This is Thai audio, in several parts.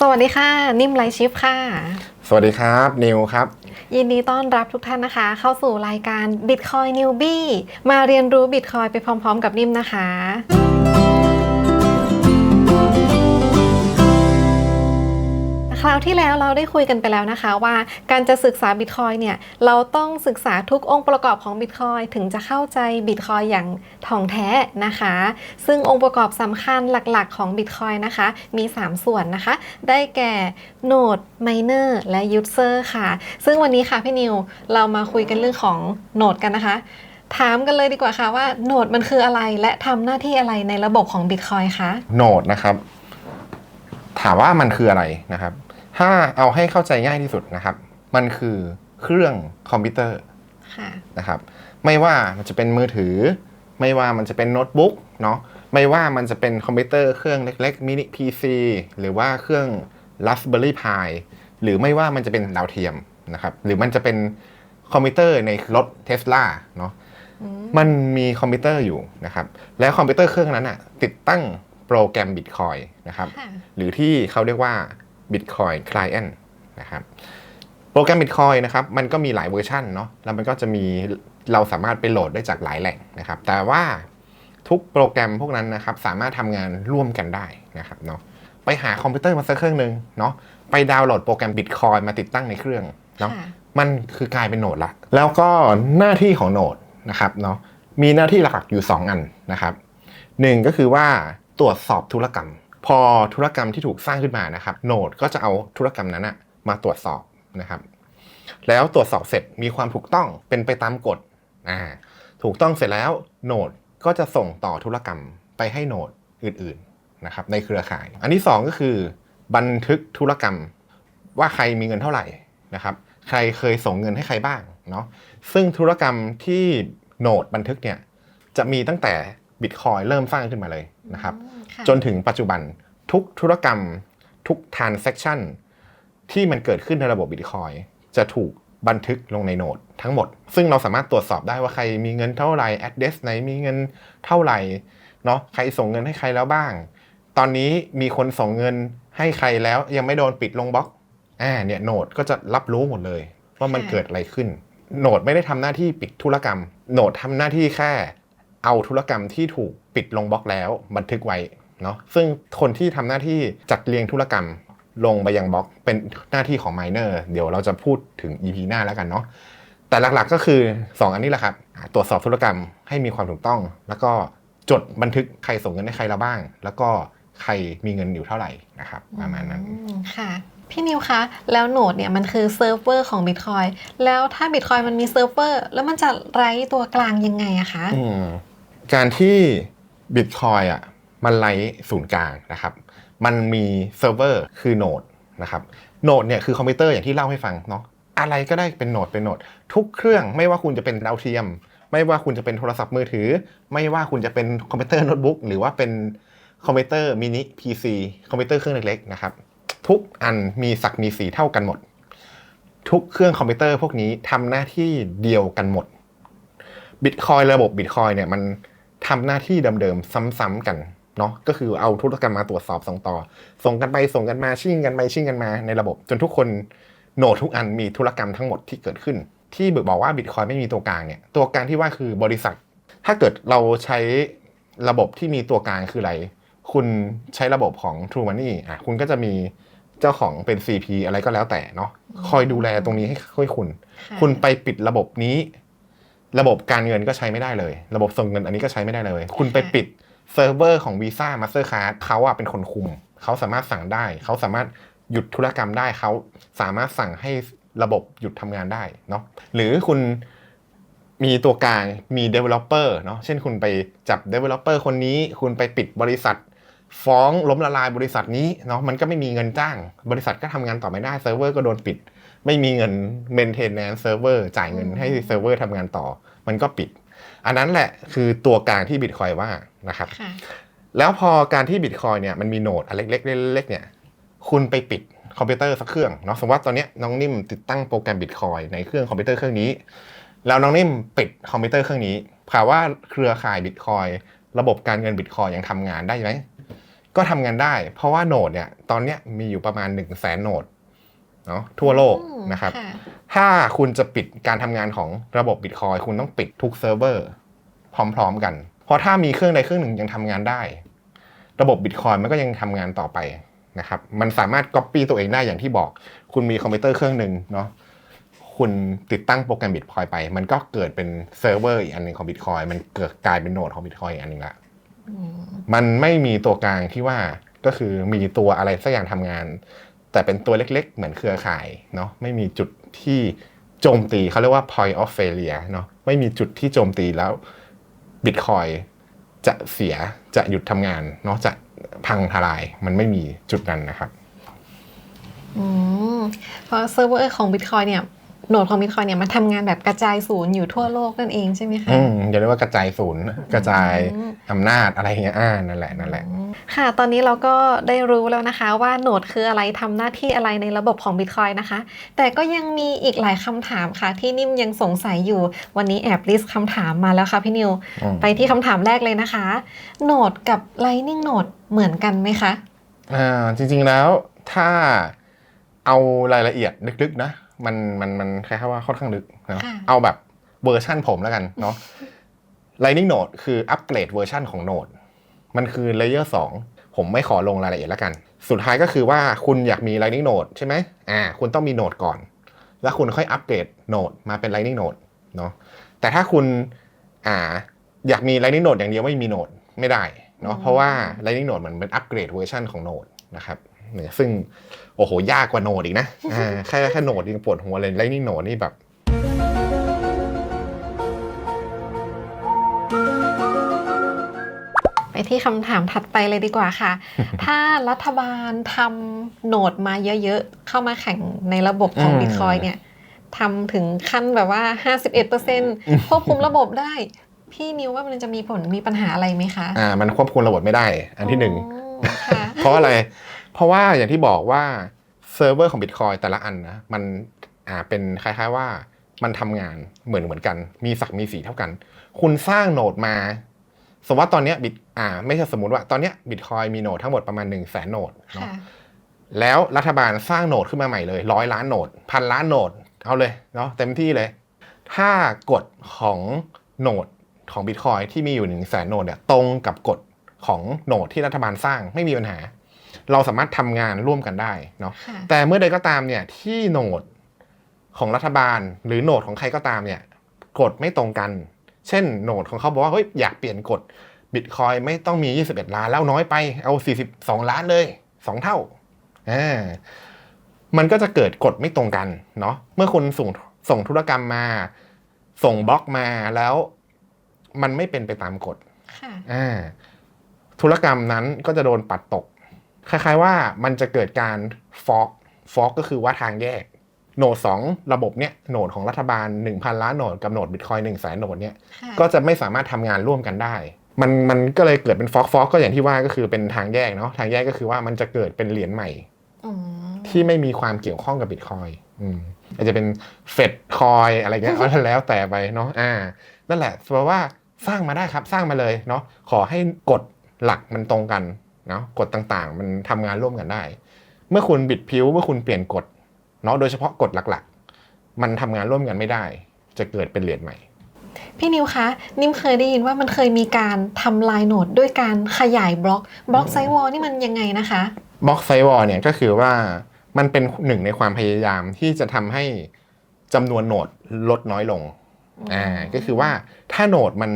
สวัสดีค่ะ นิ่มไลฟ์ชิฟค่ะ สวัสดีครับ นิวครับ ยินดีต้อนรับทุกท่านนะคะ เข้าสู่รายการ Bitcoin Newbie มาเรียนรู้ Bitcoin ไปพร้อม ๆ กับนิ่มนะคะ ราวที่แล้วเราได้คุยกันไปแล้วนะคะว่าการจะศึกษา Bitcoin เนี่ยเราต้องศึกษาทุกองค์ประกอบของ Bitcoin ถึงจะเข้าใจ Bitcoin อย่างถ่องแท้นะคะ ซึ่งองค์ประกอบสำคัญหลักๆของ Bitcoin นะคะมี 3 ส่วนนะคะ ได้แก่ Node Miner และ User ค่ะ ซึ่งวันนี้ค่ะพี่นิวเรามาคุยกันเรื่องของ Node กันนะคะถามกันเลยดีกว่าค่ะว่า Node มันคืออะไรและทำหน้าที่อะไรในระบบของ Bitcoin คะโนดนะครับ ถามว่ามันคืออะไรนะครับ ถ้าเอาให้เข้าใจง่ายที่สุดนะครับ มันคือเครื่องคอมพิวเตอร์ค่ะนะครับ ไม่ว่ามันจะเป็นมือถือ ไม่ว่ามันจะเป็นโน้ตบุ๊กเนาะ ไม่ว่ามันจะเป็นคอมพิวเตอร์เครื่องเล็กๆมินิ PC หรือว่าเครื่อง Raspberry Pi หรือไม่ว่ามันจะเป็นดาวเทียมนะครับ หรือมันจะเป็นคอมพิวเตอร์ในรถเทสลาเนาะ มันมีคอมพิวเตอร์อยู่นะครับ และคอมพิวเตอร์เครื่องนั้นอะติดตั้งโปรแกรม Bitcoin นะครับค่ะหรือที่เขาเรียกว่า Bitcoin Client นะครับโปรแกรม Bitcoin นะครับมันก็มีหลายเวอร์ชันเนาะแล้วมันก็จะมีเราสามารถไปโหลดได้จากหลายแหล่งนะครับ แต่ว่าทุกโปรแกรมพวกนั้นนะครับสามารถทำงานร่วมกันได้นะครับเนาะไปหาคอมพิวเตอร์มาสักเครื่องหนึ่งเนาะไปดาวน์โหลดโปรแกรม Bitcoin มาติดตั้งในเครื่องเนาะค่ะมันคือกลายเป็นโนดละ แล้วก็หน้าที่ของโนดนะครับเนาะมีหน้าที่หลักๆอยู่ 2 อันนะครับหนึ่งก็คือว่าตรวจสอบธุรกรรม พอธุรกรรมที่ถูกสร้างขึ้นมานะครับโนดก็จะเอาธุรกรรมนั้นนะมาตรวจสอบนะครับ แล้วตรวจสอบเสร็จมีความถูกต้องเป็นไปตามกฎอ่าถูกต้องเสร็จแล้วโนดก็จะส่งต่อธุรกรรมไปให้โนดอื่นๆนะครับในเครือข่าย อันที่สองก็คือ บันทึกธุรกรรมว่าใครมีเงินเท่าไหร่นะครับ ใครเคยส่งเงินให้ใครบ้างเนาะซึ่งธุรกรรมที่โนดบันทึกเนี่ยจะมีตั้งแต่บิตคอยเริ่มสร้างขึ้นมาเลย นะครับค่ะจนถึงปัจจุบันทุกธุรกรรมทุก transaction ที่มันเกิดขึ้นในระบบบิตคอยจะถูกบันทึกลงในโนดทั้งหมด ซึ่งเราสามารถตรวจสอบได้ว่าใครมีเงินเท่าไหร่ address ไหนมีเงินเท่าไหร่เนาะใครส่งเงินให้ใครแล้วบ้าง ตอนนี้มีคนส่งเงินให้ใครแล้วยังไม่โดนปิดลงบล็อกอ่าเนี่ยโนดก็จะรับรู้หมดเลย ว่ามันค่ะเกิดอะไรขึ้น โนดไม่ได้ทำหน้าที่ปิดธุรกรรม โนดทำหน้าที่แค่ เอาธุรกรรมที่ถูกปิดลงบล็อกแล้วบันทึกไว้เนาะซึ่งคนที่ทำหน้าที่จัดเรียงธุรกรรมลงไปยังบล็อกเป็นหน้าที่ของไมเนอร์เดี๋ยวเราจะพูดถึง EP หน้าแล้วกันเนาะแต่หลักๆก็คือ 2 อันนี้แหละครับ ตรวจสอบธุรกรรมให้มีความถูกต้อง แล้วก็จดบันทึกใครส่งเงินให้ใครแล้วบ้าง แล้วก็ใครมีเงินอยู่เท่าไหร่นะครับ ประมาณนั้นค่ะ พี่นิวคะ แล้วโนดเนี่ยมันคือเซิร์ฟเวอร์ของ Bitcoin แล้วถ้า Bitcoin มันมีเซิร์ฟเวอร์แล้วมันจะไร้ตัวกลางยังไงอะคะการที่บิตคอยอะมันไร้ศูนย์กลางนะครับ มันมีเซิร์ฟเวอร์คือโนดนะครับโนดเนี่ยคือคอมพิวเตอร์อย่างที่เล่าให้ฟังเนาะอะไรก็ได้เป็นโนดเป็นโนด ทุกเครื่องไม่ว่าคุณจะเป็นดาวเทียม ไม่ว่าคุณจะเป็นโทรศัพท์มือถือ ไม่ว่าคุณจะเป็นคอมพิวเตอร์โน้ตบุ๊กหรือว่าเป็นคอมพิวเตอร์มินิ PC คอมพิวเตอร์เครื่องเล็กๆนะครับ ทุกอันมีศักดิ์มีสีเท่ากันหมด ทุกเครื่องคอมพิวเตอร์พวกนี้ทำหน้าที่เดียวกันหมดบิตคอยระบบบิตคอยเนี่ยมันทำหน้าที่เดิมๆซ้ำๆกันเนาะก็คือเอาธุรกรรมมาตรวจสอบส่งต่อ ส่งกันไปส่งกันมาชิ่งกันไปชิ่งกันมาในระบบ จนทุกคนโหนดทุกอันมีธุรกรรมทั้งหมดที่เกิดขึ้น ที่บอกว่าบิตคอยไม่มีตัวกลางเนี่ยตัวกลางที่ว่าคือบริษัท ถ้าเกิดเราใช้ระบบที่มีตัวกลางคืออะไร คุณใช้ระบบของ True Money อะคุณก็จะมี เจ้าของเป็น CP อะไรก็แล้วแต่เนาะคอยดูแลตรงนี้ให้ให้คุณะคุณไปปิดระบบนี้ ระบบการเงินก็ใช้ไม่ได้เลย ระบบส่งเงินอันนี้ก็ใช้ไม่ได้เลย คุณไปปิดเซิร์ฟเวอร์ของ Visa Mastercard เขาอะเป็นคนคุม เขาสามารถสั่งได้ เขาสามารถหยุดธุรกรรมได้ เขาสามารถสั่งให้ระบบหยุดทำงานได้เนาะหรือคุณมีตัวกลางมี developer เนาะเช่นคุณไปจับ developer คนนี้ คุณไปปิดบริษัท ฟ้องล้มละลายบริษัทนี้เนาะมันก็ไม่มีเงินจ้าง บริษัทก็ทำงานต่อไม่ได้เซิร์ฟเวอร์ก็โดนปิด ไม่มีเงิน maintenance server จ่ายเงินให้เซิร์ฟเวอร์ทำงานต่อ มันก็ปิด อันนั้นแหละคือตัวกลางที่บิตคอยว่านะครับค่ะแล้วพอการที่บิตคอยเนี่ยมันมีโหนดอันเล็กๆเล็กๆเนี่ยคุณไปปิดคอมพิวเตอร์สักเครื่องเนาะสมมติว่าตอนเนี้ยน้องนิ่มติดตั้งโปรแกรมบิตคอยในเครื่องคอมพิวเตอร์เครื่องนี้ แล้วน้องนิ่มปิดคอมพิวเตอร์เครื่องนี้ถามว่าเครือข่ายบิตคอยระบบการเงินบิตคอยยังทำงานได้ไหม ก็ทำงานได้ เพราะว่าโนดเนี่ยตอนเนี้ยมีอยู่ประมาณ1นึ่งแสนโนดเนาะทั่วโลกอืมนะครับค่ะถ้าคุณจะปิดการทำงานของระบบบิตคอยคุณต้องปิดทุกเซิร์ฟเวอร์พร้อมๆกัน เพราะถ้ามีเครื่องใดเครื่องหนึ่งยังทำงานได้ ระบบบิตคอยมันก็ยังทำงานต่อไปนะครับ มันสามารถก๊อปปี้ตัวเองได้อย่างที่บอก คุณมีคอมพิวเตอร์เครื่องหนึ่งเนาะคุณติดตั้งโปรแกรมบิตคอยไป มันก็เกิดเป็นเซิร์ฟเวอร์อีกอันหนึ่งของบิตคอยมันเกิดกลายเป็นโนดของบิตคอยอีกอันหนึ่งละ มันไม่มีตัวกลางที่ว่าก็คือมีตัวอะไรสักอย่างทำงาน แต่เป็นตัวเล็กๆ เหมือนเครือข่ายเนาะไม่มีจุดที่โจมตีเขาเรียกว่า point of failure เนาะไม่มีจุดที่โจมตีแล้ว Bitcoin จะเสียจะหยุดทำงานเนาะจะพังทลายมันไม่มีจุดนั้นนะครับ อืมเพราะเซิร์ฟเวอร์ของ Bitcoin เนี่ย โหนดของ Bitcoin เนี่ยมันทำงานแบบกระจายศูนย์อยู่ทั่วโลกนั่นเองใช่ไหมคะอืมอย่าเรียกว่ากระจายศูนย์กระจายอืมอำนาจอะไรเงี้ยอ่านั่นแหละนั่นแหละ ค่ะ ตอนนี้เราก็ได้รู้แล้วนะคะว่าโหนดคืออะไรทำหน้าที่อะไรในระบบของ Bitcoin นะคะ แต่ก็ยังมีอีกหลายคำถามค่ะ ที่นิ่มยังสงสัยอยู่ วันนี้แอบลิสต์คำถามมาแล้วค่ะพี่นิวอืมไปที่คำถามแรกเลยนะคะโหนดกับ Lightning Node เหมือนกันไหมคะอ่าจริงๆแล้วถ้าเอารายละเอียดลึกๆนะ มันมันมันคล้ายๆว่าค่อนข้างลึกนะค่ะเอาแบบเวอร์ชั่นผมแล้วกันเนาะ Lightning Node คืออัปเกรดเวอร์ชั่นของ Node มันคือเลเยอร์2ผมไม่ขอลงรายละเอียดแล้วกัน สุดท้ายก็คือว่าคุณอยากมี Lightning Node ใช่ไหมอ่า คุณต้องมี Node ก่อน แล้วคุณค่อยอัปเกรด Node มาเป็น Lightning Node เนาะ แต่ถ้าคุณอ่าอยากมี Lightning Node อย่างเดียวไม่มี Node ไม่ได้เนาะ เพราะว่า Lightning Node มันเป็นอัปเกรดเวอร์ชันของ Node นะครับ เนี่ยซึ่งโอ้โหยากกว่า Node อีกนะอ่าแค่แค่ Node ยังปวดหัวเลย Lightning Node นี่แบบไปที่คำถามถัดไปเลยดีกว่าค่ะ ถ้ารัฐบาลทำโหนดมาเยอะๆ เข้ามาแข่งในระบบของอืม Bitcoin เนี่ยทำถึงขั้นแบบว่า 51%ควบคุมระบบได้ พี่นิวว่ามันจะมีผลมีปัญหาอะไรไหมคะ อ่า มันควบคุมระบบไม่ได้ อันที่หนึ่งอ๋อค่ะเพราะอะไร เพราะว่าอย่างที่บอกว่าเซิร์ฟเวอร์ของ Bitcoin แต่ละอันนะมันอ่าเป็นคล้ายๆว่ามันทำงานเหมือนเหมือนกัน มีศักดิ์มีสีเท่ากัน คุณสร้างโนดมา สมมติว่าตอนเนี้ยบิตอ่า ไม่ใช่สมมติว่าตอนเนี้ยบิตคอยมีโนดทั้งหมดประมาณ1นึ่งแสนโนดเนาะค่ะแล้วรัฐบาลสร้างโนดขึ้นมาใหม่เลยร้อยล้านโนดพันล้านโนดเอาเลยเนาะเต็มที่เลย ถ้ากฎของโนดของ Bitcoin ที่มีอยู่1นึ่งแสนโนดเนี่ยตรงกับกฎของโนดที่รัฐบาลสร้างไม่มีปัญหา เราสามารถทำงานร่วมกันได้เนาะค่ะแต่เมื่อใดก็ตามเนี่ยที่โหนดของรัฐบาล หรือโหนดของใครก็ตามเนี่ยกฎไม่ตรงกัน เช่นโหนดของเขาบอกว่าเฮ้ยอยากเปลี่ยนกฎบิตคอยไม่ต้องมี 21 ล้านแล้วน้อยไปเอา 42 ล้านเลย 2 เท่าอ่ามันก็จะเกิดกฎไม่ตรงกันเนาะเมื่อคุณส่งส่งธุรกรรมมา ส่งบล็อกมาแล้ว มันไม่เป็นไปตามกฎค่ะอ่าธุรกรรมนั้นก็จะโดนปัดตก คล้ายๆว่ามันจะเกิดการฟอกฟอกก็คือว่าทางแยกโหนดสองระบบเนี่ยโหนดของรัฐบาล 1,000 ล้านโหนดกับโหนดบิตคอยหนึ่งแสนโหนดเนี่ยค่ะก็จะไม่สามารถทำงานร่วมกันได้ มันมันก็เลยเกิดเป็นฟอกฟอกก็อย่างที่ว่าก็คือเป็นทางแยกเนาะทางแยกก็คือว่ามันจะเกิดเป็นเหรียญใหม่อืมที่ไม่มีความเกี่ยวข้องกับบิตคอยอืมอาจจะเป็นเฟดคอยอะไรเงี้ยก็แล้วแต่ไปเนาะอ่า นั่นแหละแปลว่าสร้างมาได้ครับสร้างมาเลยเนาะขอให้กฎหลักมันตรงกัน เนาะกฎต่างๆ มันทำงานร่วมกันได้ เมื่อคุณบิดพิ้วเมื่อคุณเปลี่ยนกฎเนาะโดยเฉพาะกฎหลักๆ มันทำงานร่วมกันไม่ได้ จะเกิดเป็นเหรียญใหม่ พี่นิวคะ นิ่มเคยได้ยินว่ามันเคยมีการทำลายโหนดด้วยการขยายบล็อกบล็อกไซวอลนี่มันยังไงนะคะบล็อกไซวอลเนี่ยก็คือว่ามันเป็นหนึ่งในความพยายามที่จะทำให้จำนวนโหนดลดน้อยลงอ่าก็คือว่าถ้าโหนดมัน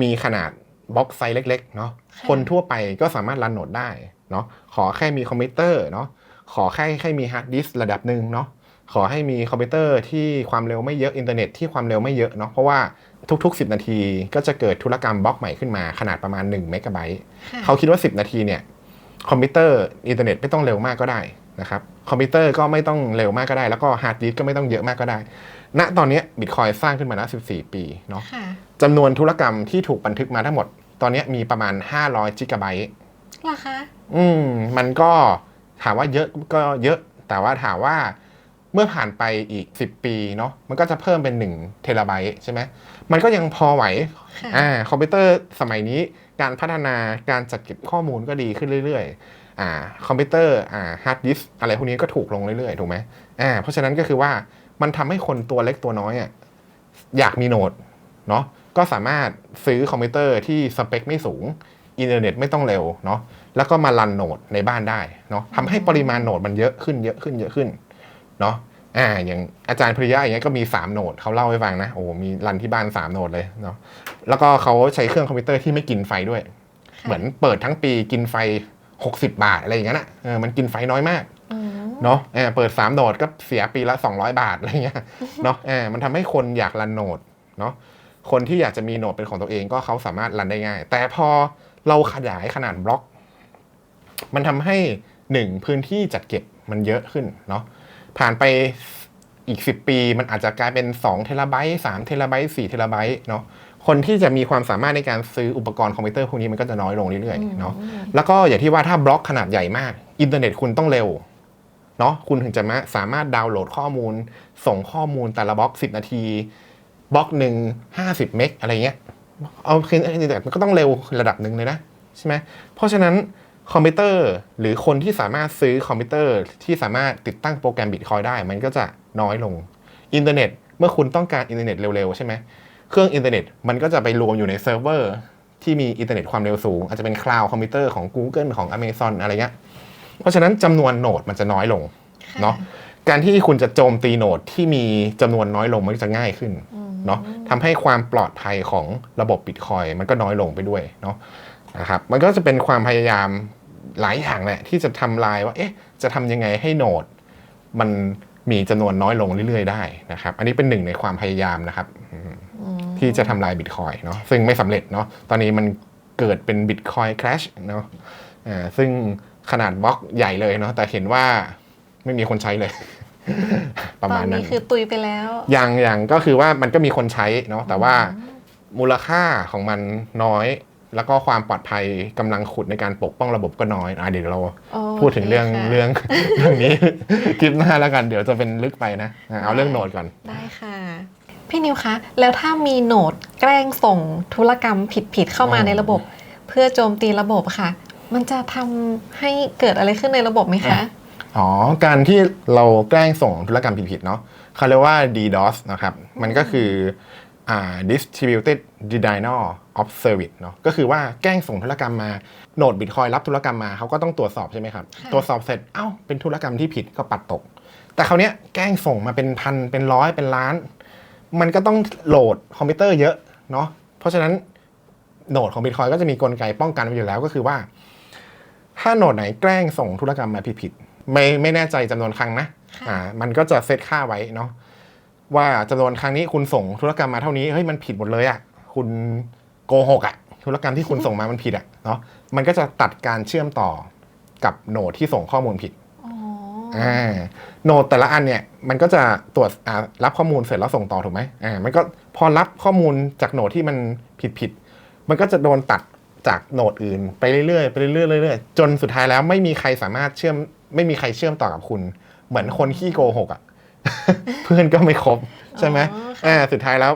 มีขนาดบล็อกไซส์เล็กๆเนาะ ค่ะคนทั่วไปก็สามารถรันโหนดได้เนาะขอแค่มีคอมพิวเตอร์เนาะขอแค่แค่มีฮาร์ดดิสก์ระดับหนึ่งเนาะขอให้มีคอมพิวเตอร์ที่ความเร็วไม่เยอะอินเทอร์เน็ตที่ความเร็วไม่เยอะเนาะเพราะว่าทุกๆ 10 นาทีก็จะเกิดธุรกรรมบล็อกใหม่ขึ้นมาขนาดประมาณ1เมกะไบต์ค่ะเขาคิดว่า 10 นาทีเนี่ยคอมพิวเตอร์อินเทอร์เน็ตไม่ต้องเร็วมากก็ได้นะครับคอมพิวเตอร์ก็ไม่ต้องเร็วมากก็ได้ แล้วก็ฮาร์ดดิสก์ก็ไม่ต้องเยอะมากก็ได้ ณตอนนี้บิตคอยสร้างขึ้นมาแล้ว14 ปีเนาะค่ะจำนวนธุรกรรมที่ถูกบันทึกมาทั้งหมด ตอนนี้มีประมาณ 500จิกะไบต์เหรอคะอืมมันก็ถามว่าเยอะก็เยอะ แต่ว่าถามว่าเมื่อผ่านไปอีก 10 ปีเนาะมันก็จะเพิ่มเป็น1เทราไบต์ใช่ไหมมันก็ยังพอไหวค่ะอ่าคอมพิวเตอร์สมัยนี้การพัฒนาการจัดเก็บข้อมูลก็ดีขึ้นเรื่อยๆอ่าคอมพิวเตอร์อ่าฮาร์ดดิสอะไรพวกนี้ก็ถูกลงเรื่อยๆ ถูกไหมอ่าเพราะฉะนั้นก็คือว่ามันทำให้คนตัวเล็กตัวน้อยอะอยากมีโหนดเนาะ ก็สามารถซื้อคอมพิวเตอร์ที่สเปคไม่สูง อินเทอร์เน็ตไม่ต้องเร็วเนาะแล้วก็มารันโหนดในบ้านได้เนาะทำให้ปริมาณโหนดมันเยอะขึ้นเยอะขึ้นเยอะขึ้นเนาะอ่าอย่างอาจารย์พริยะอย่างเงี้ยก็มี 3 โหนดเขาเล่าให้ฟังนะโอ้มีรันที่บ้าน 3 โหนดเลยเนาะแล้วก็เขาใช้เครื่องคอมพิวเตอร์ที่ไม่กินไฟด้วย เหมือนเปิดทั้งปีกินไฟ 60 บาทอะไรอย่างเงี้ยนะเออมันกินไฟน้อยมากอืมเนาะเออเปิด 3 โหนดก็เสียปีละ 200 บาทอะไรเงี้ยเนาะเออมันทำให้คนอยากรันโหนดเนาะ คนที่อยากจะมีโหนดเป็นของตัวเองก็เขาสามารถรันได้ง่าย แต่พอเราขยายขนาดบล็อก มันทำให้หนึ่งพื้นที่จัดเก็บมันเยอะขึ้นเนาะผ่านไปอีก 10 ปีมันอาจจะกลายเป็น2เทราไบต์3เทราไบต์4เทราไบต์เนาะคนที่จะมีความสามารถในการซื้ออุปกรณ์คอมพิวเตอร์พวกนี้มันก็จะน้อยลงเรื่อยๆเนาะแล้วก็อย่างที่ว่าถ้าบล็อกขนาดใหญ่มาก อินเทอร์เน็ตคุณต้องเร็วเนาะคุณถึงจะมาสามารถดาวน์โหลดข้อมูล ส่งข้อมูลแต่ละบล็อก 10 นาที บล็อกหนึ่ง50เมกอะไรเงี้ยเอาคืออินเทอร์เน็ตมันก็ต้องเร็วระดับหนึ่งเลยนะใช่ไหมเพราะฉะนั้นคอมพิวเตอร์หรือคนที่สามารถซื้อคอมพิวเตอร์ที่สามารถติดตั้งโปรแกรมบิตคอยได้ มันก็จะน้อยลงอินเทอร์เน็ตเมื่อคุณต้องการอินเทอร์เน็ตเร็วๆใช่ไหมเครื่องอินเทอร์เน็ตมันก็จะไปรวมอยู่ในเซิร์ฟเวอร์ที่มีอินเทอร์เน็ตความเร็วสูง อาจจะเป็นคลาวด์คอมพิวเตอร์ของ Google ของ Amazon อะไรเงี้ยเพราะฉะนั้นจำนวนโหนดมันจะน้อยลงค่ะเนาะการที่คุณจะโจมตีโหนดที่มีจำนวนน้อยลงมันก็จะง่ายขึ้นอืม เนาะทำให้ความปลอดภัยของระบบบิตคอยมันก็น้อยลงไปด้วยเนาะนะครับมันก็จะเป็นความพยายามหลายอย่างแหละที่จะทำลายว่าเอ๊ะจะทำยังไงให้โหนด มันมีจำนวนน้อยลงเรื่อยๆได้นะครับ อันนี้เป็นหนึ่งในความพยายามนะครับอืมอืมที่จะทำลายบิตคอยเนาะซึ่งไม่สำเร็จเนาะตอนนี้มันเกิดเป็นบิตคอย crash เนาะอ่าซึ่งขนาดบล็อกใหญ่เลยเนาะแต่เห็นว่าไม่มีคนใช้เลย ประตอมาณนนั้นี้นคือตุยไปแล้ว อย่างอย่างก็คือว่ามันก็มีคนใช้เนาะแต่ว่ามูลค่าของมันน้อย แล้วก็ความปลอดภัยกำลังขุดในการปกป้องระบบก็น้อยอะเดี๋ยวเราโอพูดถึงเรื่องคค่ะเรื่องเรื่องนี้คลิปหน้าแล้วกันเดี๋ยวจะเป็นลึกไปนะอะเอาเรื่องโหนดก่อนได้ค่ะพี่นิวคะ แล้วถ้ามีโหนดแกล้งส่งธุรกรรมผิดๆเข้ามาอืมในระบบ เพื่อโจมตีระบบค่ะ มันจะทำให้เกิดอะไรขึ้นในระบบไหมคะ อ๋อ การที่เราแกล้งส่งธุรกรรมผิดๆเนาะเขาเรียกว่า DDoS นะครับ มันก็คืออ่า distributed denial of service เนาะก็คือว่าแกล้งส่งธุรกรรมมาโหนดบิตคอยรับธุรกรรมมาเขาก็ต้องตรวจสอบใช่ไหมครับค่ะตรวจสอบเสร็จเอ้าเป็นธุรกรรมที่ผิดก็ปัดตก แต่คราวเนี้ยแกล้งส่งมาเป็นพันเป็นร้อยเป็นล้าน มันก็ต้องโหลดคอมพิวเตอร์เยอะเนาะเพราะฉะนั้นโหนดของบิตคอยก็จะมีกลไกป้องกันไว้อยู่แล้วก็คือว่า ถ้าโหนดไหนแกล้งส่งธุรกรรมมาผิดๆ ไม่ไม่แน่ใจจำนวนครั้งนะค่ะอ่ามันก็จะเซตค่าไว้เนาะว่าจำนวนครั้งนี้คุณส่งธุรกรรมมาเท่านี้เฮ้ยมันผิดหมดเลยอะ่ะคุณโกหกอะ่ะธุรกรรมที่คุณส่งมามันผิดอะ่ะเนาะมันก็จะตัดการเชื่อมต่อกับโหนดที่ส่งข้อมูลผิดอ๋ออ่าโหนดแต่ละอันเนี่ยมันก็จะตรวจอ่ารับข้อมูลเสร็จแล้วส่งต่อถูกไหมอ่ามันก็พอรับข้อมูลจากโหนดที่มันผิดผิดๆมันก็จะโดนตัดจากโหนดอื่น ไปเรื่อยๆไปเรื่อยๆเรื่อยๆจนสุดท้ายแล้วไม่มีใครสามารถเชื่อม ไม่มีใครเชื่อมต่อกับคุณ เหมือนคนขี้โกหกอะเพื่อนก็ไม่ครบใช่ไหมอ๋อค่ะอ่าสุดท้ายแล้ว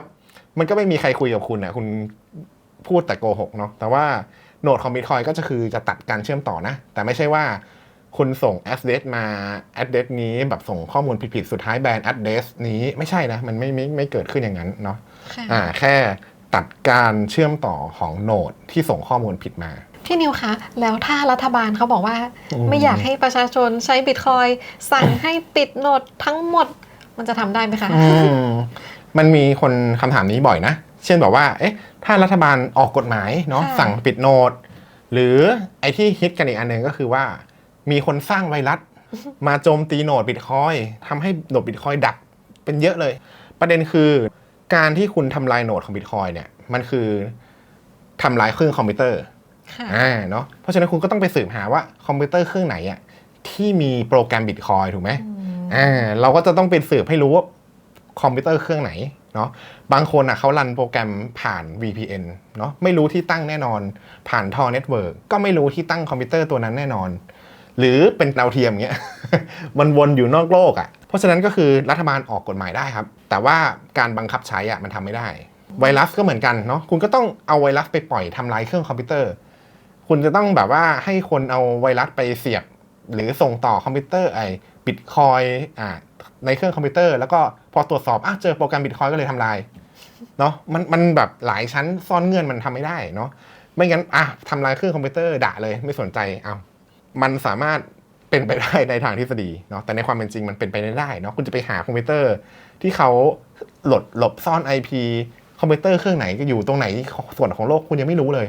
มันก็ไม่มีใครคุยกับคุณอะคุณพูดแต่โกหกเนาะแต่ว่าโหนดของบิตคอยก็จะคือจะตัดการเชื่อมต่อนะ แต่ไม่ใช่ว่าคุณส่ง address มา address นี้แบบส่งข้อมูลผิดๆ สุดท้ายแบน address นี้ไม่ใช่นะ มันไม่ไม่ไม่เกิดขึ้นอย่างนั้นเนาะค่ะอ่าแค่ตัดการเชื่อมต่อของโหนดที่ส่งข้อมูลผิดมา พี่นิวคะ แล้วถ้ารัฐบาลเขาบอกว่าอืมไม่อยากให้ประชาชนใช้บิตคอยสั่งให้ปิดโหนดทั้งหมดมันจะทำได้ไหมคะอืมมันมีคนคำถามนี้บ่อยนะ เช่นแบบว่า เอ๊ะ ถ้ารัฐบาลออกกฎหมายเนาะค่ะสั่งปิดโหนด หรือไอ้ที่ฮิตกันอีกอันหนึ่งก็คือว่า มีคนสร้างไวรัส มาโจมตีโหนดบิตคอยทำให้โหนดบิตคอยดับเป็นเยอะเลย ประเด็นคือ การที่คุณทำลายโหนดของบิตคอยเนี่ย มันคือทำลายเครื่องคอมพิวเตอร์ค่ะ อ่าเนาะเพราะฉะนั้นคุณก็ต้องไปสืบหาว่าคอมพิวเตอร์เครื่องไหนอะที่มีโปรแกรมบิตคอยถูกไหมอ่าเราก็จะต้องไปสืบให้รู้ว่าคอมพิวเตอร์เครื่องไหนเนาะบางคนอะเขารันโปรแกรมผ่าน VPN เนาะไม่รู้ที่ตั้งแน่นอน ผ่านทอเน็ตเวิร์กก็ไม่รู้ที่ตั้งคอมพิวเตอร์ตัวนั้นแน่นอน หรือเป็นดาวเทียมเงี้ยมันวนอยู่นอกโลกอะ่ะเพราะฉะนั้นก็คือรัฐบาลออกกฎหมายได้ครับ แต่ว่าการบังคับใช้อะ่ะมันทำไม่ได้ ไวรัสก็เหมือนกันเนาะคุณก็ต้องเอาไวรัสไปปล่อยทำลายเครื่องคอมพิวเตอร์ คุณจะต้องแบบว่าให้คนเอาไวรัสไปเสียบ หรือส่งต่อคอมพิวเตอร์ไอ้บิตคอยอ่าในเครื่องคอมพิวเตอร์ แล้วก็พอตรวจสอบอะเจอโปรแกรมบิตคอยก็เลยทำลายเนาะมันมันแบบหลายชั้นซ่อนเงื่อนมันทำไม่ได้เนาะไม่งั้นอะทำลายเครื่องคอมพิวเตอร์ด่าเลยไม่สนใจเอามันสามารถเป็นไปได้ในทางทฤษฎีเนาะแต่ในความเป็นจริงมันเป็นไปไม่ได้เนาะคุณจะไปหาคอมพิวเตอร์ที่เขาหลดหลบซ่อน IP คอมพิวเตอร์เครื่องไหนก็อยู่ตรงไหนส่วนของโลกคุณยังไม่รู้เลย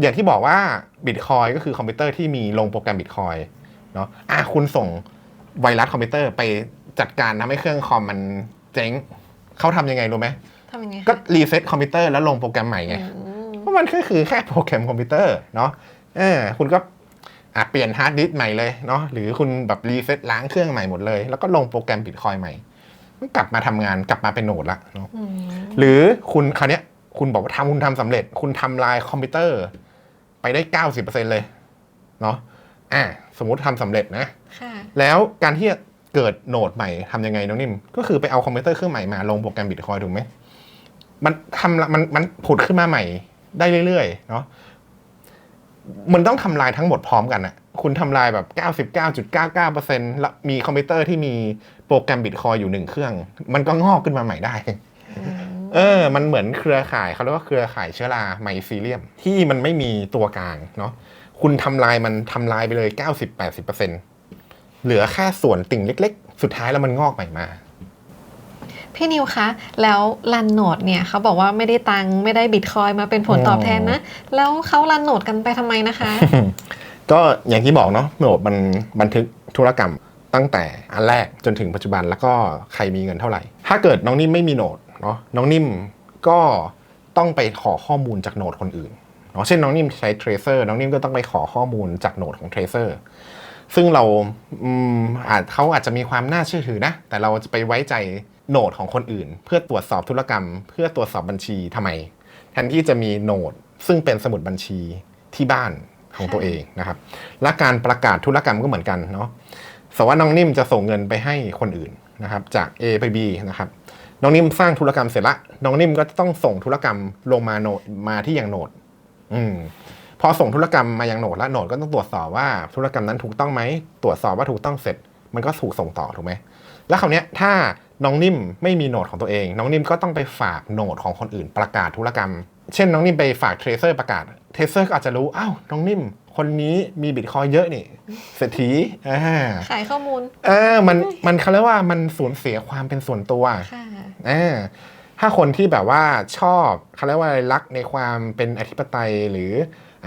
อย่างที่บอกว่าบิตคอยก็คือคอมพิวเตอร์ที่มีลงโปรแกรมบิตคอยเนาะอะคุณส่งไวรัสคอมพิวเตอร์ไปจัดการทำให้เครื่องคอมมันเจ๊งเขาทำยังไงรู้ไหมทำยังไงก็คะรีเซ็ตคอมพิวเตอร์แล้วลงโปรแกรมใหม่ไง อืมเพราะมันก็คือแค่โปรแกรมคอมพิวเตอร์เนาะ เออ คุณก็อะเปลี่ยนฮาร์ดดิสก์ใหม่เลยเนาะ หรือคุณแบบรีเซ็ตล้างเครื่องใหม่หมดเลย แล้วก็ลงโปรแกรมบิตคอยใหม่ มันกลับมาทำงานกลับมาเป็นโหนดละเนาะ อืมหรือคุณคราวเนี้ยคุณบอกว่าทำคุณทำสำเร็จ คุณทำลายคอมพิวเตอร์ ไปได้เก้าสิบเปอร์เซ็นเลยเนาะอะสมมติทำสำเร็จนะ ค่ะ แล้วการที่จะเกิดโหนดใหม่ทำยังไงน้องนิ่ม ก็คือไปเอาคอมพิวเตอร์เครื่องใหม่มาลงโปรแกรมบิตคอยถูกไหม มันทำละมันมันผุดขึ้นมาใหม่ได้เรื่อยๆเนาะมันต้องทำลายทั้งหมดพร้อมกันอะคุณทำลายแบบ 99.99%แล้วมีคอมพิวเตอร์ที่มีโปรแกรมบิตคอยอยู่หนึ่งเครื่อง มันก็งอกขึ้นมาใหม่ได้ เออ มันเหมือนเครือข่ายเขาเรียกว่าเครือข่ายเชื้อราไมซีเลียม ที่มันไม่มีตัวกลางเนาะคุณทำลายมันทำลายไปเลย 90-80%เหลือแค่ส่วนติ่งเล็ก ๆ สุดท้ายแล้วมันงอกใหม่มาพี่นิวคะ แล้วรันโหนดเนี่ยเขาบอกว่าไม่ได้ตังค์ไม่ได้บิตคอยมาเป็นผลตอบแทนนะ แล้วเขารันโหนดกันไปทำไมนะคะ ก็อย่างที่บอกเนาะโหนดมันบันทึกธุรกรรมตั้งแต่อันแรกจนถึงปัจจุบันแล้วก็ใครมีเงินเท่าไหร่ ถ้าเกิดน้องนิ่มไม่มีโหนด เนาะน้องนิ่มก็ต้องไปขอข้อมูลจากโนดคนอื่นเนาะเช่นน้องนิ่มใช้ Tracer น้องนิ่มก็ต้องไปขอข้อมูลจากโนดของ Tracer ซึ่งเราอาจเขาอาจจะมีความน่าเชื่อถือนะ แต่เราจะไปไว้ใจโนดของคนอื่น เพื่อตรวจสอบธุรกรรม เพื่อตรวจสอบบัญชีทำไม แทนที่จะมีโนดซึ่งเป็นสมุดบัญชีที่บ้านของตัวเองนะครับ และการประกาศธุรกรรมก็เหมือนกันเนาะสมมติว่าน้องนิ่มจะส่งเงินไปให้คนอื่นนะครับ จาก A ไป B นะครับ น้องนิ่มสร้างธุรกรรมเสร็จละน้องนิ่มก็ต้องส่งธุรกรรมลงมาโนดมาที่อย่างโหนดอืมพอส่งธุรกรรมมายังโหนดแล้วโหนดก็ต้องตรวจสอบว่าธุรกรรมนั้นถูกต้องไหมตรวจสอบว่าถูกต้องเสร็จ มันก็ถูกส่งต่อถูกไหมแล้วคราวนี้ยถ้าน้องนิ่มไม่มีโหนดของตัวเอง น้องนิ่มก็ต้องไปฝากโหนดของคนอื่นประกาศธุรกรรม เช่น น้องนิ่มไปฝากเทรเซอร์ประกาศเทรเซอร์ก็อาจจะรู้อ้าวน้องนิ่ม คนนี้มีบิตคอยเยอะนี่เศรษฐีอ่าขายข้อมูลเออมันมันเขาเรียกว่ามันสูญเสียความเป็นส่วนตัวค่ะอ่าถ้าคนที่แบบว่าชอบเขาเรียกว่าอะไรรักในความเป็นอธิปไตยหรือ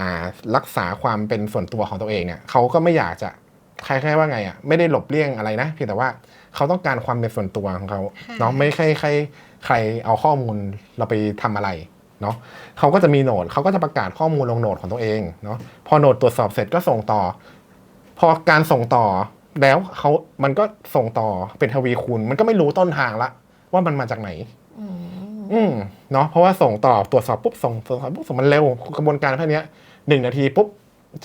อ่ารักษาความเป็นส่วนตัวของตัวเองเนี่ยเขาก็ไม่อยากจะใครๆว่าไงอะไม่ได้หลบเลี่ยงอะไรนะเพียงแต่ว่าเขาต้องการความเป็นส่วนตัวของเขาค่ะเนาะไม่ใช่ใครใครเอาข้อมูลเราไปทำอะไร เนาะเขาก็จะมีโหนดเขาก็จะประกาศข้อมูลลงโหนดของตัวเองเนาะพอโหนดตรวจสอบเสร็จก็ส่งต่อ พอการส่งต่อแล้วเขามันก็ส่งต่อเป็นทวีคูณ มันก็ไม่รู้ต้นทางละ ว่ามันมาจากไหน อืมอืมเนาะเพราะว่าส่งต่อตรวจสอบปุ๊บส่งตรวจสอบปุ๊บส่งมันเร็วกระบวนการแค่เนี้ยหนึ่งนาทีปุ๊บ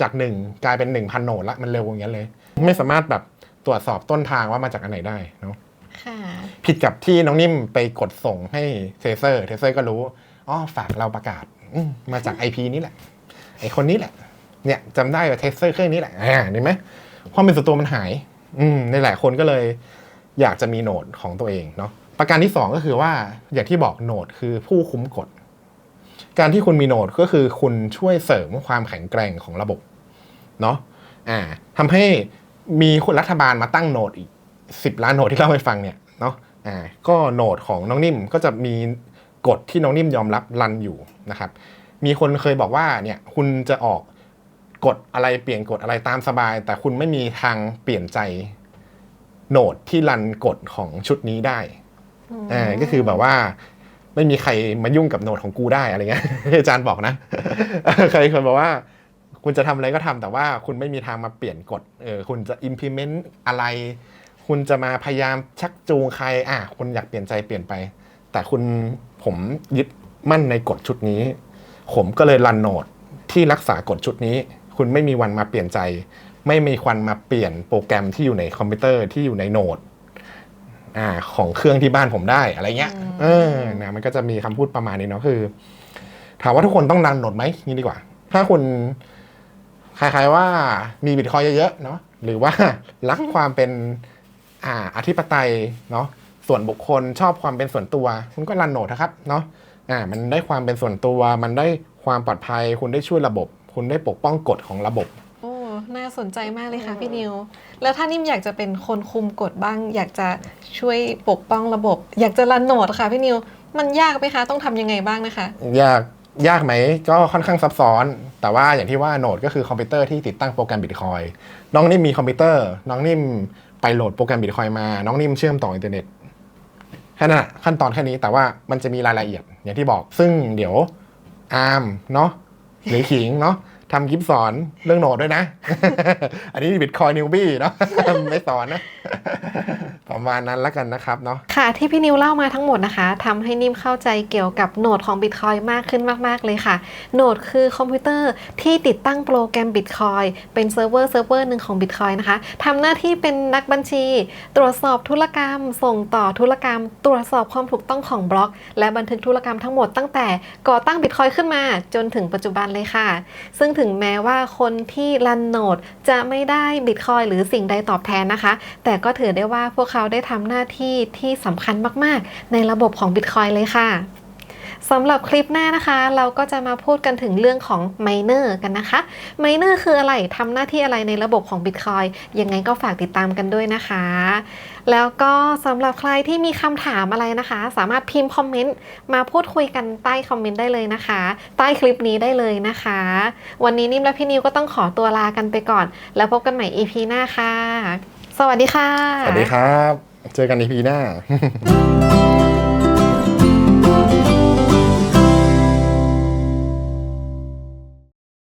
จากหนึ่งกลายเป็นหนึ่งพันโหนดละมันเร็วอย่างเงี้ยเลย ไม่สามารถแบบตรวจสอบต้นทางว่ามาจากอันไหนได้เนาะค่ะผิดกับที่น้องนิ่มไปกดส่งให้เทเซอร์ เทเซอร์ก็รู้ อ๋อฝากเราประกาศมาจาก IP นี้แหละ ไอคนนี้แหละ เนี่ยจำได้ว่าเทสเซอร์เครื่องนี้แหละอ่าเห็นไหมความเป็นส่วนตัวมันหาย อืมในหลายคนก็เลย อยากจะมีโหนดของตัวเองเนาะประการที่สองก็คือว่าอย่างที่บอกโหนดคือผู้คุ้มกฎ การที่คุณมีโหนดก็คือคุณช่วยเสริมความแข็งแกร่งของระบบเนาะอ่าทำให้มีคนรัฐบาลมาตั้งโหนดอีกสิบล้านโหนดที่เล่าให้ฟังเนี่ยเนาะอ่าก็โหนดของน้องนิ่มก็จะมี กฎที่น้องนิ่มยอมรับรันอยู่นะครับ มีคนเคยบอกว่าเนี่ยคุณจะออกกฎอะไรเปลี่ยนกฎอะไรตามสบาย แต่คุณไม่มีทางเปลี่ยนใจโหนดที่รันกฎของชุดนี้ได้อ่าก็คือแบบว่าไม่มีใครมายุ่งกับโหนดของกูได้อะไรเงี้ยอาจารย์บอกนะ ใครเคยบอกว่า คุณจะทำอะไรก็ทำแต่ว่าคุณไม่มีทางมาเปลี่ยนกฎเออคุณจะ implement อะไร คุณจะมาพยายามชักจูงใครอะคุณอยากเปลี่ยนใจเปลี่ยนไป แต่คุณ ผมยึดมั่นในกฎชุดนี้ ผมก็เลยรันโหนดที่รักษากฎชุดนี้ คุณไม่มีวันมาเปลี่ยนใจ ไม่มีควันมาเปลี่ยนโปรแกรมที่อยู่ในคอมพิวเตอร์ที่อยู่ในโหนดอ่าของเครื่องที่บ้านผมได้อะไรเงี้ยอืมเออนะมันก็จะมีคำพูดประมาณนี้เนาะคือ ถามว่าทุกคนต้องดันโหนดไหมนี่ดีกว่า ถ้าคุณคล้ายๆว่ามีบิตคอยเยอะๆเนาะหรือว่ารักความเป็นอ่าอธิปไตยเนาะ ส่วนบุคคลชอบความเป็นส่วนตัวคุณก็รันโหนดนะครับเนาะอ่ามันได้ความเป็นส่วนตัว มันได้ความปลอดภัย คุณได้ช่วยระบบ คุณได้ปกป้องกฎของระบบ โอ้ น่าสนใจมากเลยค่ะพี่นิว แล้วถ้านิ่มอยากจะเป็นคนคุมกฎบ้าง อยากจะช่วยปกป้องระบบ อยากจะรันโหนดค่ะพี่นิว มันยากไหมคะ ต้องทำยังไงบ้างนะคะ ยากยากไหมก็ค่อนข้างซับซ้อน แต่ว่าอย่างที่ว่าโหนดก็คือคอมพิวเตอร์ที่ติดตั้งโปรแกรมบิตคอยน้องนิ่มมีคอมพิวเตอร์ น้องนิ่มไปโหลดโปรแกรมบิตคอยมา น้องนิ่มเชื่อมต่ออินเทอร์เน็ต แค่นั้นอะขั้นตอนแค่นี้แต่ว่ามันจะมีรายละเอียดอย่างที่บอก ซึ่งเดี๋ยวอาร์มเนาะหรือขิงเนาะทำคลิปสอนเรื่องโหนดด้วยนะ อันนี้บิตคอยนิวบี้เนาะไม่สอนนะ ประมาณนั้นแล้วกันนะครับเนาะค่ะที่พี่นิวเล่ามาทั้งหมดนะคะทำให้นิ่มเข้าใจเกี่ยวกับโหนดของ Bitcoin มากขึ้นมาก ๆ เลยค่ะ โหนดคือคอมพิวเตอร์ที่ติดตั้งโปรแกรม Bitcoin เป็นเซิร์ฟเวอร์เซิร์ฟเวอร์หนึ่งของ Bitcoin นะคะทำหน้าที่เป็นนักบัญชี ตรวจสอบธุรกรรม ส่งต่อธุรกรรม ตรวจสอบความถูกต้องของบล็อก และบันทึกธุรกรรมทั้งหมดตั้งแต่ก่อตั้ง Bitcoin ขึ้นมาจนถึงปัจจุบันเลยค่ะ ซึ่งถึงแม้ว่าคนที่รันโหนดจะไม่ได้บิตคอยหรือสิ่งใดตอบแทนนะคะ แต่ก็ถือได้ว่าพวกเขาได้ทำหน้าที่ที่สำคัญมากๆ ในระบบของบิตคอยเลยค่ะสำหรับคลิปหน้านะคะ เราก็จะมาพูดกันถึงเรื่องของ Miner กันนะคะ Miner คืออะไรทำหน้าที่อะไรในระบบของ Bitcoin ยังไงก็ฝากติดตามกันด้วยนะคะ แล้วก็สำหรับใครที่มีคำถามอะไรนะคะ สามารถพิมพ์คอมเมนต์มาพูดคุยกันใต้คอมเมนต์ได้เลยนะคะ ใต้คลิปนี้ได้เลยนะคะ วันนี้นิ่มและพี่นิวก็ต้องขอตัวลากันไปก่อน แล้วพบกันใหม่ EP หน้าค่ะ สวัสดีค่ะ สวัสดีครับ เจอกันในพีหน้า